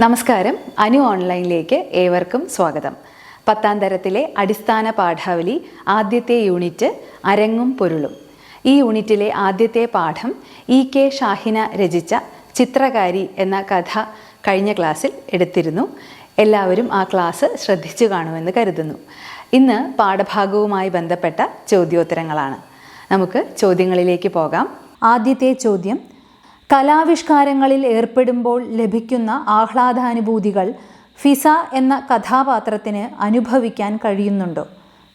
നമസ്കാരം. അനു ഓൺലൈനിലേക്ക് ഏവർക്കും സ്വാഗതം. പത്താം തരത്തിലെ അടിസ്ഥാന പാഠാവലി ആദ്യത്തെ യൂണിറ്റ് അരങ്ങും പൊരുളും. ഈ യൂണിറ്റിലെ ആദ്യത്തെ പാഠം ഇ കെ ഷാഹിന രചിച്ച ചിത്രകാരി എന്ന കഥ കഴിഞ്ഞ ക്ലാസ്സിൽ എടുത്തിരുന്നു. എല്ലാവരും ആ ക്ലാസ് ശ്രദ്ധിച്ചു കാണുമെന്ന് കരുതുന്നു. ഇന്ന് പാഠഭാഗവുമായി ബന്ധപ്പെട്ട ചോദ്യോത്തരങ്ങളാണ്. നമുക്ക് ചോദ്യങ്ങളിലേക്ക് പോകാം. ആദ്യത്തെ ചോദ്യം കലാവിഷ്കാരങ്ങളിൽ ഏർപ്പെടുമ്പോൾ ലഭിക്കുന്ന ആഹ്ലാദാനുഭൂതികൾ ഫിസ എന്ന കഥാപാത്രത്തിന് അനുഭവിക്കാൻ കഴിയുന്നുണ്ടോ?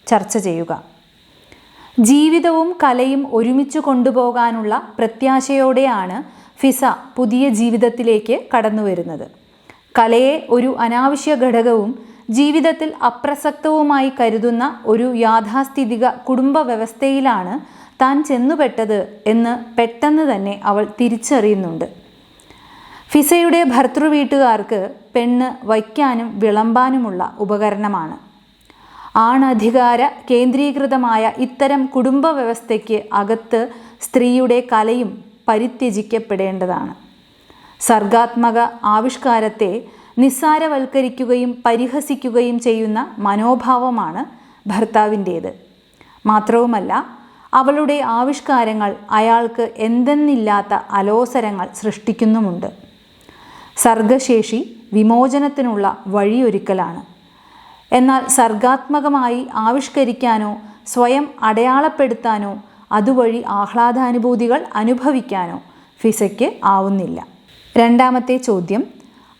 ചർച്ച ചെയ്യുക. ജീവിതവും കലയും ഒരുമിച്ച് കൊണ്ടുപോകാനുള്ള പ്രത്യാശയോടെയാണ് ഫിസ പുതിയ ജീവിതത്തിലേക്ക് കടന്നു വരുന്നത് കലയെ ഒരു അനാവശ്യ ഘടകവും ജീവിതത്തിൽ അപ്രസക്തവുമായി കരുതുന്ന ഒരു യാഥാസ്ഥിതിക കുടുംബ വ്യവസ്ഥയിലാണ് താൻ ചെന്നുപെട്ടത് എന്ന് പെട്ടെന്ന് തന്നെ അവൾ തിരിച്ചറിയുന്നുണ്ട്. ഫിസയുടെ ഭർത്തൃ വീട്ടുകാർക്ക് പെണ്ണ് വയ്ക്കാനും വിളമ്പാനുമുള്ള ഉപകരണമാണ്. ആണധികാര കേന്ദ്രീകൃതമായ ഇത്തരം കുടുംബ വ്യവസ്ഥയ്ക്ക് അകത്ത് സ്ത്രീയുടെ കലയും പരിത്യജിക്കപ്പെടേണ്ടതാണ്. സർഗാത്മക ആവിഷ്കാരത്തെ നിസ്സാരവൽക്കരിക്കുകയും പരിഹസിക്കുകയും ചെയ്യുന്ന മനോഭാവമാണ് ഭർത്താവിന്റേത്. മാത്രവുമല്ല അവളുടെ ആവിഷ്കാരങ്ങൾ അയാൾക്ക് എന്തെന്നില്ലാത്ത അലോസരങ്ങൾ സൃഷ്ടിക്കുന്നുമുണ്ട്. സർഗശേഷി വിമോചനത്തിനുള്ള വഴിയൊരുക്കലാണ്. എന്നാൽ സർഗാത്മകമായി ആവിഷ്കരിക്കാനോ സ്വയം അടയാളപ്പെടുത്താനോ അതുവഴി ആഹ്ലാദാനുഭൂതികൾ അനുഭവിക്കാനോ ഫിസയ്ക്ക് ആവുന്നില്ല. രണ്ടാമത്തെ ചോദ്യം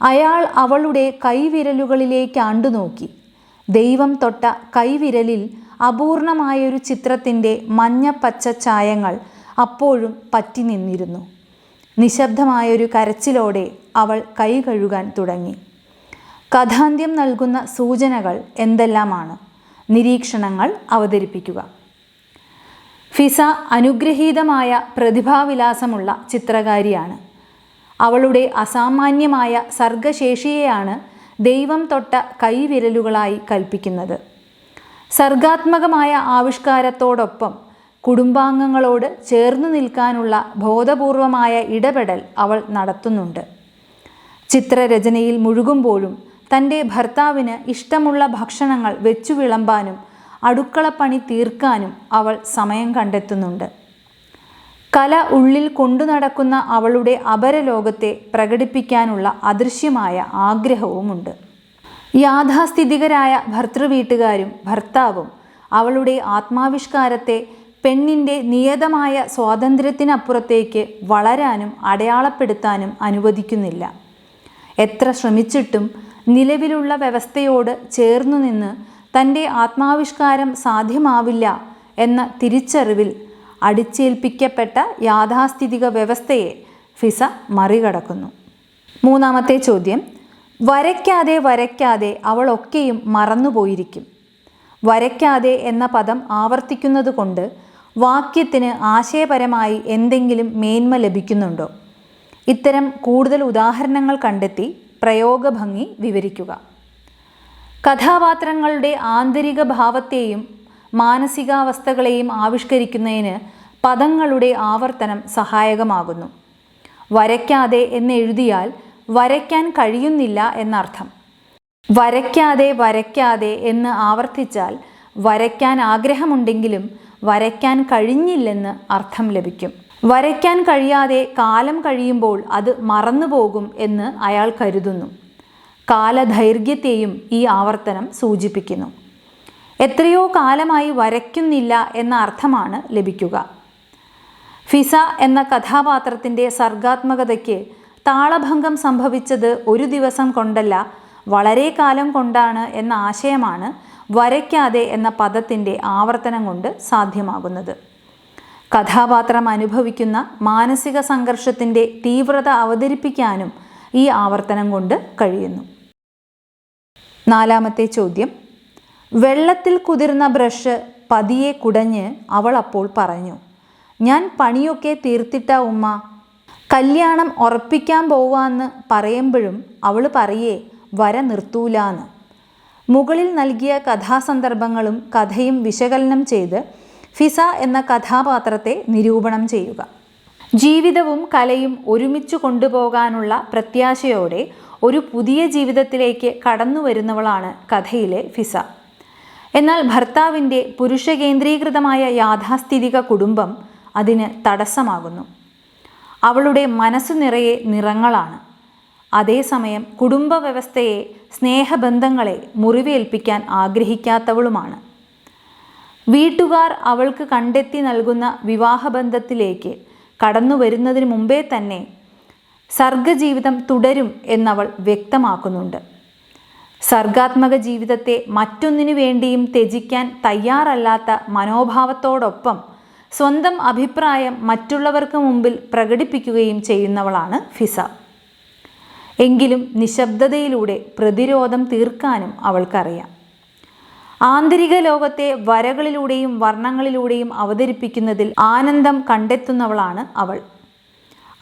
അയാൾ അവളുടെ കൈവിരലുകളിലേക്ക് ആണ്ടുനോക്കി. ദൈവം തൊട്ട കൈവിരലിൽ അപൂർണമായൊരു ചിത്രത്തിന്റെ മഞ്ഞ പച്ച ഛായങ്ങൾ അപ്പോഴും പറ്റി നിന്നിരുന്നു. നിശബ്ദമായൊരു കരച്ചിലോടെ അവൾ കൈ കഴുകാൻ തുടങ്ങി. കഥാന്ത്യം നൽകുന്ന സൂചനകൾ എന്തെല്ലാമാണ്? നിരീക്ഷണങ്ങൾ അവതരിപ്പിക്കുക. ഫിസ അനുഗ്രഹീതമായ പ്രതിഭാവിലാസമുള്ള ചിത്രകാരിയാണ്. അവളുടെ അസാമാന്യമായ സർഗശേഷിയെയാണ് ദൈവം തൊട്ട കൈവിരലുകളായി കൽപ്പിക്കുന്നത്. സർഗാത്മകമായ ആവിഷ്കാരത്തോടൊപ്പം കുടുംബാംഗങ്ങളോട് ചേർന്ന് നിൽക്കാനുള്ള ബോധപൂർവമായ ഇടപെടൽ അവൾ നടത്തുന്നുണ്ട്. ചിത്രരചനയിൽ മുഴുകുമ്പോഴും തന്റെ ഭർത്താവിന് ഇഷ്ടമുള്ള ഭക്ഷണങ്ങൾ വെച്ചു വിളമ്പാനും അടുക്കളപ്പണി തീർക്കാനും അവൾ സമയം കണ്ടെത്തുന്നുണ്ട്. കല ഉള്ളിൽ കൊണ്ടു നടക്കുന്ന അവളുടെ അപരലോകത്തെ പ്രകടിപ്പിക്കാനുള്ള അദൃശ്യമായ ആഗ്രഹവുമുണ്ട്. യാഥാസ്ഥിതികരായ ഭർത്തൃവീട്ടുകാരും ഭർത്താവും അവളുടെ ആത്മാവിഷ്കാരത്തെ പെണ്ണിന്റെ നിയതമായ സ്വാതന്ത്ര്യത്തിനപ്പുറത്തേക്ക് വളരാനും അടയാളപ്പെടുത്താനും അനുവദിക്കുന്നില്ല. എത്ര ശ്രമിച്ചിട്ടും നിലവിലുള്ള വ്യവസ്ഥയോട് ചേർന്നു നിന്ന് തന്റെ ആത്മാവിഷ്കാരം സാധ്യമാവില്ല എന്ന തിരിച്ചറിവിൽ അടിച്ചേൽപ്പിക്കപ്പെട്ട യാഥാസ്ഥിതിക വ്യവസ്ഥയെ ഫിസ മറികടക്കുന്നു. മൂന്നാമത്തെ ചോദ്യം വരയ്ക്കാതെ വരയ്ക്കാതെ അവളൊക്കെയും മറന്നുപോയിരിക്കും. വരയ്ക്കാതെ എന്ന പദം ആവർത്തിക്കുന്നത് കൊണ്ട് വാക്യത്തിന് ആശയപരമായി എന്തെങ്കിലും മേന്മ ലഭിക്കുന്നുണ്ടോ? ഇത്തരം കൂടുതൽ ഉദാഹരണങ്ങൾ കണ്ടെത്തി പ്രയോഗഭംഗി വിവരിക്കുക. കഥാപാത്രങ്ങളുടെ ആന്തരിക ഭാവത്തെയും മാനസികാവസ്ഥകളെയും ആവിഷ്കരിക്കുന്നതിന് പദങ്ങളുടെ ആവർത്തനം സഹായകമാകുന്നു. വരയ്ക്കാതെ എന്ന് എഴുതിയാൽ വരയ്ക്കാൻ കഴിയുന്നില്ല എന്നർത്ഥം. വരയ്ക്കാതെ വരയ്ക്കാതെ എന്ന് ആവർത്തിച്ചാൽ വരയ്ക്കാൻ ആഗ്രഹമുണ്ടെങ്കിലും വരയ്ക്കാൻ കഴിഞ്ഞില്ലെന്ന് അർത്ഥം ലഭിക്കും. വരയ്ക്കാൻ കഴിയാതെ കാലം കഴിയുമ്പോൾ അത് മറന്നുപോകും എന്ന് അയാൾ കരുതുന്നു. കാലദൈർഘ്യത്തെയും ഈ ആവർത്തനം സൂചിപ്പിക്കുന്നു. എത്രയോ കാലമായി വരയ്ക്കുന്നില്ല എന്ന അർത്ഥമാണ് ലഭിക്കുക. ഫിസ എന്ന കഥാപാത്രത്തിന്റെ സർഗാത്മകതയ്ക്ക് താളഭംഗം സംഭവിച്ചത് ഒരു ദിവസം കൊണ്ടല്ല വളരെ കാലം കൊണ്ടാണ് എന്ന ആശയമാണ് വരയ്ക്കാതെ എന്ന പദത്തിന്റെ ആവർത്തനം കൊണ്ട് സാധ്യമാകുന്നത്. കഥാപാത്രം അനുഭവിക്കുന്ന മാനസിക സംഘർഷത്തിന്റെ തീവ്രത അവതരിപ്പിക്കാനും ഈ ആവർത്തനം കൊണ്ട് കഴിയുന്നു. നാലാമത്തെ ചോദ്യം. വെള്ളത്തിൽ കുതിർന്ന ബ്രഷ് പതിയെ കുടഞ്ഞ് അവൾ അപ്പോൾ പറഞ്ഞു ഞാൻ പണിയൊക്കെ തീർത്തിട്ട ഉമ്മ കല്യാണം ഉറപ്പിക്കാൻ പോവാന്ന് പറയുമ്പോഴും അവൾ പറയേ വര നിർത്തൂലാന്ന്. മുകളിൽ നൽകിയ കഥാസന്ദർഭങ്ങളും കഥയും വിശകലനം ചെയ്ത് ഫിസ എന്ന കഥാപാത്രത്തെ നിരൂപണം ചെയ്യുക. ജീവിതവും കലയും ഒരുമിച്ച് കൊണ്ടുപോകാനുള്ള പ്രത്യാശയോടെ ഒരു പുതിയ ജീവിതത്തിലേക്ക് കടന്നു വരുന്നവളാണ് കഥയിലെ ഫിസ. എന്നാൽ ഭർത്താവിന്റെ പുരുഷ കേന്ദ്രീകൃതമായ യാഥാസ്ഥിതിക കുടുംബം അതിന് തടസ്സമാകുന്നു. അവളുടെ മനസ്സ് നിറയെ നിറങ്ങളാണ്. അതേസമയം കുടുംബ വ്യവസ്ഥയെ സ്നേഹബന്ധങ്ങളെ മുറിവേൽപ്പിക്കാൻ ആഗ്രഹിക്കാത്തവളുമാണ്. വീട്ടുകാർ അവൾക്ക് കണ്ടെത്തി നൽകുന്ന വിവാഹബന്ധത്തിലേക്ക് കടന്നു വരുന്നതിന് മുമ്പേ തന്നെ സർഗജീവിതം തുടരും എന്നവൾ വ്യക്തമാക്കുന്നുണ്ട്. സർഗാത്മക ജീവിതത്തെ മറ്റൊന്നിനു വേണ്ടിയും ത്യജിക്കാൻ തയ്യാറല്ലാത്ത മനോഭാവത്തോടൊപ്പം സ്വന്തം അഭിപ്രായം മറ്റുള്ളവർക്ക് മുമ്പിൽ പ്രകടിപ്പിക്കുകയും ചെയ്യുന്നവളാണ് ഫിസ. എങ്കിലും നിശബ്ദതയിലൂടെ പ്രതിരോധം തീർക്കാനും അവൾക്കറിയാം. ആന്തരിക ലോകത്തെ വരകളിലൂടെയും വർണങ്ങളിലൂടെയും അവതരിപ്പിക്കുന്നതിൽ ആനന്ദം കണ്ടെത്തുന്നവളാണ് അവൾ.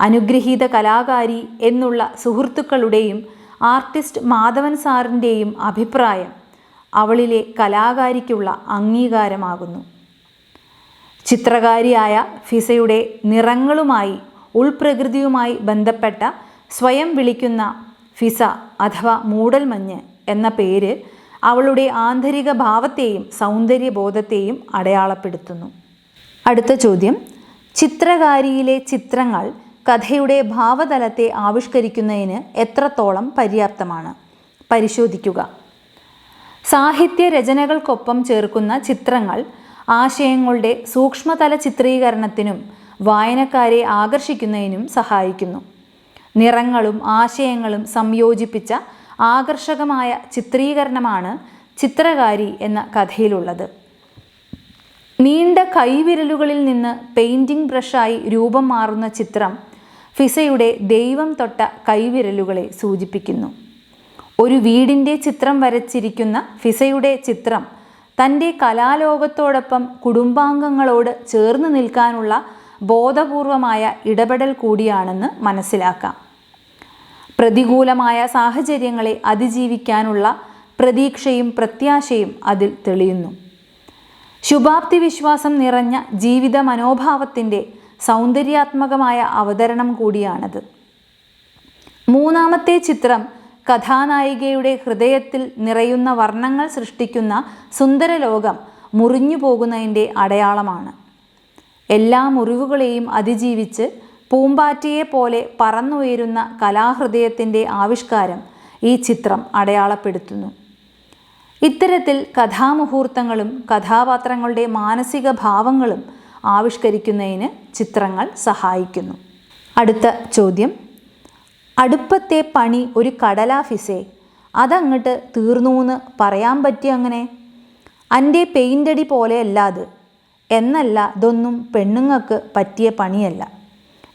അനുഗ്രഹീത കലാകാരി എന്നുള്ള സുഹൃത്തുക്കളുടെയും ആർട്ടിസ്റ്റ് മാധവൻ സാറിന്റെയും അഭിപ്രായം അവളിലെ കലാകാരിക്കുള്ള അംഗീകാരമാകുന്നു. ചിത്രകാരിയായ ഫിസയുടെ നിറങ്ങളുമായി ഉൾപ്രകൃതിയുമായി ബന്ധപ്പെട്ട സ്വയം വിളിക്കുന്ന ഫിസ അഥവാ മൂടൽമഞ്ഞ് എന്ന പേര് അവളുടെ ആന്തരിക ഭാവത്തെയും സൗന്ദര്യബോധത്തെയും അടയാളപ്പെടുത്തുന്നു. അടുത്ത ചോദ്യം. ചിത്രകാരിയിലെ ചിത്രങ്ങൾ കഥയുടെ ഭാവതലത്തെ ആവിഷ്കരിക്കുന്നതിന് എത്രത്തോളം പര്യാപ്തമാണ്? പരിശോധിക്കുക. സാഹിത്യ രചനകൾക്കൊപ്പം ചേർക്കുന്ന ചിത്രങ്ങൾ ആശയങ്ങളുടെ സൂക്ഷ്മതല ചിത്രീകരണത്തിനും വായനക്കാരെ ആകർഷിക്കുന്നതിനും സഹായിക്കുന്നു. നിറങ്ങളും ആശയങ്ങളും സംയോജിപ്പിച്ച ആകർഷകമായ ചിത്രീകരണമാണ് ചിത്രകാരി എന്ന കഥയിലുള്ളത്. നീണ്ട കൈവിരലുകളിൽ നിന്ന് പെയിന്റിംഗ് ബ്രഷായി രൂപം മാറുന്ന ചിത്രം ഫിസയുടെ ദൈവം തൊട്ട കൈവിരലുകളെ സൂചിപ്പിക്കുന്നു. ഒരു വീടിന്റെ ചിത്രം വരച്ചിരിക്കുന്ന ഫിസയുടെ ചിത്രം തന്റെ കലാലോകത്തോടൊപ്പം കുടുംബാംഗങ്ങളോട് ചേർന്ന് നിൽക്കാനുള്ള ബോധപൂർവമായ ഇടപെടൽ കൂടിയാണെന്ന് മനസ്സിലാക്കാം. പ്രതികൂലമായ സാഹചര്യങ്ങളെ അതിജീവിക്കാനുള്ള പ്രതീക്ഷയും പ്രത്യാശയും അതിൽ തെളിയുന്നു. ശുഭാപ്തി വിശ്വാസം നിറഞ്ഞ ജീവിത മനോഭാവത്തിന്റെ സൗന്ദര്യാത്മകമായ അവതരണം കൂടിയാണത്. മൂന്നാമത്തെ ചിത്രം കഥാനായികയുടെ ഹൃദയത്തിൽ നിറയുന്ന വർണങ്ങൾ സൃഷ്ടിക്കുന്ന സുന്ദരലോകം മുറിഞ്ഞു പോകുന്നതിന്റെ അടയാളമാണ്. എല്ലാ മുറിവുകളെയും അതിജീവിച്ച് പൂമ്പാറ്റയെ പോലെ പറന്നുയരുന്ന കലാഹൃദയത്തിന്റെ ആവിഷ്കാരം ഈ ചിത്രം അടയാളപ്പെടുത്തുന്നു. ഇത്തരത്തിൽ കഥാമുഹൂർത്തങ്ങളും കഥാപാത്രങ്ങളുടെ മാനസിക ഭാവങ്ങളും ആവിഷ്കരിക്കുന്നതിന് ചിത്രങ്ങൾ സഹായിക്കുന്നു. അടുത്ത ചോദ്യം. അടുപ്പത്തെ പണി ഒരു കടലാഫിസേ. അതങ്ങട്ട് തീർന്നൂന്ന് പറയാൻ പറ്റിയ അങ്ങനെ? അന്റെ പെയിന്റടി പോലെയല്ല അത്. എന്നല്ല ഇതൊന്നും പെണ്ണുങ്ങൾക്ക് പറ്റിയ പണിയല്ല.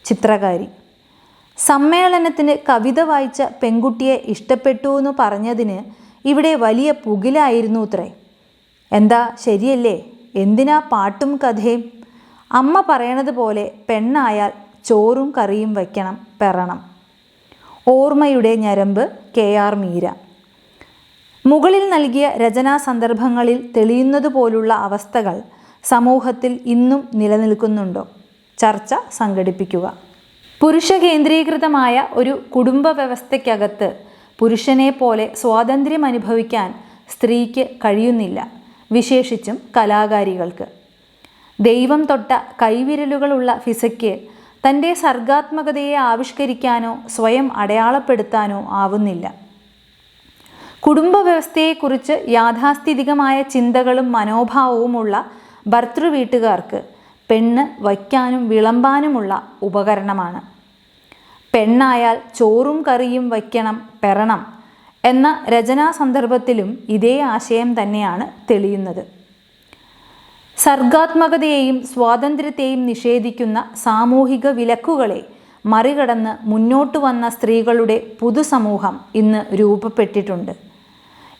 ചിത്രകാരി. സമ്മേളനത്തിന് കവിത വായിച്ച പെൺകുട്ടിയെ ഇഷ്ടപ്പെട്ടു എന്ന് പറഞ്ഞതിന് ഇവിടെ വലിയ പുകിലായിരുന്നു അത്രേ എന്താ ശരിയല്ലേ? എന്തിനാ പാട്ടും കഥയും? അമ്മ പറയണത് പോലെ പെണ്ണായാൽ ചോറും കറിയും വയ്ക്കണം പെറണം. ഓർമ്മയുടെ ഞരമ്പ് കെ ആർ മീര. മുകളിൽ നൽകിയ രചനാ സന്ദർഭങ്ങളിൽ തെളിയുന്നതുപോലുള്ള അവസ്ഥകൾ സമൂഹത്തിൽ ഇന്നും നിലനിൽക്കുന്നുണ്ടോ? ചർച്ച സംഘടിപ്പിക്കുക. പുരുഷ കേന്ദ്രീകൃതമായ ഒരു കുടുംബ വ്യവസ്ഥയ്ക്കകത്ത് പുരുഷനെ പോലെ സ്വാതന്ത്ര്യം അനുഭവിക്കാൻ സ്ത്രീക്ക് കഴിയുന്നില്ല വിശേഷിച്ചും കലാകാരികൾക്ക്. ദൈവം തൊട്ട കൈവിരലുകളുള്ള ഫിസയ്ക്ക് തന്റെ സർഗാത്മകതയെ ആവിഷ്കരിക്കാനോ സ്വയം അടയാളപ്പെടുത്താനോ ആവുന്നില്ല. കുടുംബ വ്യവസ്ഥയെക്കുറിച്ച് യാഥാസ്ഥിതികമായ ചിന്തകളും മനോഭാവവുമുള്ള ഭർത്തൃവീട്ടുകാർക്ക് പെണ്ണ് വയ്ക്കാനും വിളമ്പാനുമുള്ള ഉപകരണമാണ്. പെണ്ണായാൽ ചോറും കറിയും വയ്ക്കണം പെറണം എന്ന രചനാ സന്ദർഭത്തിലും ഇതേ ആശയം തന്നെയാണ് തെളിയുന്നത്. സർഗാത്മകതയെയും സ്വാതന്ത്ര്യത്തെയും നിഷേധിക്കുന്ന സാമൂഹിക വിലക്കുകളെ മറികടന്ന് മുന്നോട്ട് വന്ന സ്ത്രീകളുടെ പുതുസമൂഹം ഇന്ന് രൂപപ്പെട്ടിട്ടുണ്ട്.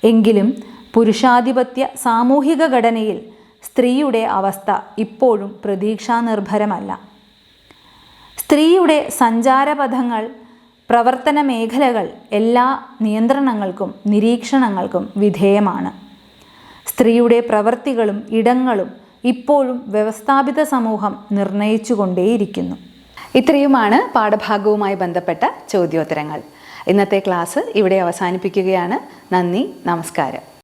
എങ്കിലും പുരുഷാധിപത്യ സാമൂഹിക ഘടനയിൽ സ്ത്രീയുടെ അവസ്ഥ ഇപ്പോഴും പ്രതീക്ഷാനിർഭരമല്ല. സ്ത്രീയുടെ സഞ്ചാരപഥങ്ങൾ പ്രവർത്തന മേഖലകൾ എല്ലാ നിയന്ത്രണങ്ങൾക്കും നിരീക്ഷണങ്ങൾക്കും വിധേയമാണ്. സ്ത്രീയുടെ പ്രവൃത്തികളും ഇടങ്ങളും ഇപ്പോഴും വ്യവസ്ഥാപിത സമൂഹം നിർണയിച്ചുകൊണ്ടേയിരിക്കുന്നു. ഇത്രയുമാണ് പാഠഭാഗവുമായി ബന്ധപ്പെട്ട ചോദ്യോത്തരങ്ങൾ. ഇന്നത്തെ ക്ലാസ് ഇവിടെ അവസാനിപ്പിക്കുകയാണ്. നന്ദി നമസ്കാരം.